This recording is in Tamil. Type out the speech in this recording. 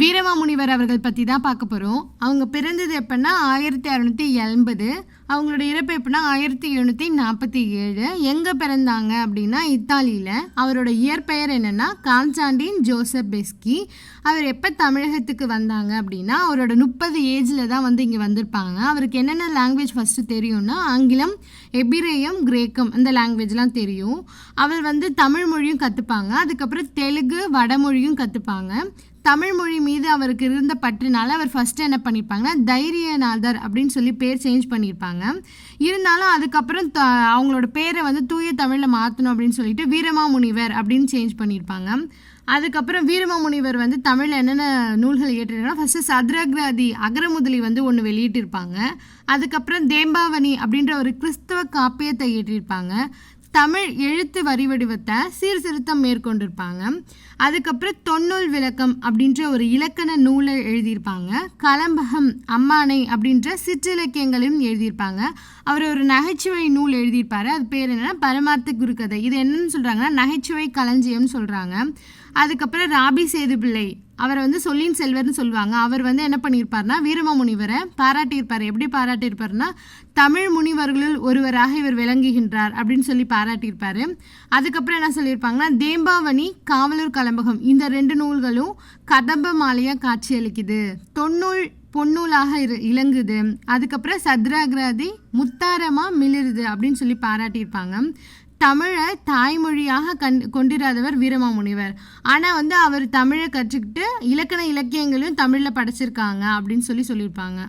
வீரமாமுனிவர் அவர்கள் பற்றி தான் பார்க்க போகிறோம் அவங்க பிறந்தது எப்போன்னா ஆயிரத்தி அறநூற்றி எண்பது. அவங்களோட இறப்பு எப்படின்னா ஆயிரத்தி எழுநூற்றி நாற்பத்தி ஏழு. எங்கே பிறந்தாங்க அப்படின்னா இத்தாலியில். அவரோட இயற்பெயர் என்னென்னா கான்ஸ்டாண்டின் ஜோசப் பெஸ்கி. அவர் எப்போ தமிழகத்துக்கு வந்தாங்க அப்படின்னா அவரோட முப்பது ஏஜில் தான் வந்து இங்கே வந்திருப்பாங்க. அவருக்கு என்னென்ன லாங்குவேஜ் ஃபஸ்ட்டு தெரியும்னா ஆங்கிலம் எபிரேயம் கிரேக்கம் இந்த லாங்குவேஜ்லாம் தெரியும். அவர் வந்து தமிழ் மொழியும் கற்றுப்பாங்க அதுக்கப்புறம் தெலுங்கு வடமொழியும் கற்றுப்பாங்க தமிழ் மொழி மீது அவருக்கு இருந்த பற்றினால அவர் ஃபஸ்ட்டு என்ன பண்ணியிருப்பாங்கன்னா தைரியநாதர் அப்படின்னு சொல்லி பேர் சேஞ்ச் பண்ணியிருப்பாங்க. இருந்தாலும் அதுக்கப்புறம் த அவங்களோட பேரை வந்து தூய தமிழில் மாற்றணும் அப்படின்னு சொல்லிட்டு வீரமாமுனிவர் அப்படின்னு சேஞ்ச் பண்ணியிருப்பாங்க. அதுக்கப்புறம் வீரமாமுனிவர் வந்து தமிழில் என்னென்ன நூல்கள் இயற்றிருக்காங்கன்னா ஃபஸ்ட்டு சதுரகிராதி அகரமுதலி வந்து ஒன்று வெளியிட்டிருப்பாங்க. அதுக்கப்புறம் தேம்பாவணி அப்படின்ற ஒரு கிறிஸ்தவ காப்பியத்தை இயற்றியிருப்பாங்க தமிழ் எழுத்து வரி வடிவத்தை சீர்திருத்தம் மேற்கொண்டிருப்பாங்க. அதுக்கப்புறம் தொன்னூல் விளக்கம் அப்படின்ற ஒரு இலக்கண நூலை எழுதியிருப்பாங்க. கலம்பகம் அம்மானை அப்படின்ற சிற்றிலக்கியங்களையும் எழுதியிருப்பாங்க. அவர் ஒரு நகைச்சுவை நூல் எழுதியிருப்பார். அது பேர் என்னன்னா பரமார்த்த குருக்கதை இது என்னன்னு சொல்கிறாங்கன்னா நகைச்சுவை களஞ்சியம்னு சொல்கிறாங்க அதுக்கப்புறம் ராபி சேதுபிள்ளை அவரை வந்து சொல்லின் செல்வர்னு சொல்லுவாங்க. அவர் வந்து என்ன பண்ணியிருப்பார்னா வீரமாமுனிவரை பாராட்டியிருப்பார். எப்படி பாராட்டியிருப்பார்னா தமிழ் முனிவர்களுள் ஒருவராக இவர் விளங்குகின்றார் அப்படின்னு சொல்லி பாராட்டியிருப்பார். அதுக்கப்புறம் என்ன சொல்லியிருப்பாங்கன்னா தேம்பாவணி காவலூர் கலம்பகம் இந்த ரெண்டு நூல்களும் கதம்ப மாலையாக காட்சியளிக்குது. தொன்னூல் பொன்னூலாக இரு இலங்குது. அதுக்கப்புறம் சத்ராகிராதி முத்தாரமாக மிளிருது அப்படின்னு சொல்லி பாராட்டியிருப்பாங்க. தமிழை தாய்மொழியாக கண் கொண்டிராதவர் வீரமாமுனிவர். ஆனால் வந்து அவர் தமிழை கற்றுக்கிட்டு இலக்கண இலக்கியங்களையும் தமிழில் படைச்சிருக்காங்க அப்படின்னு சொல்லி சொல்லியிருப்பாங்க.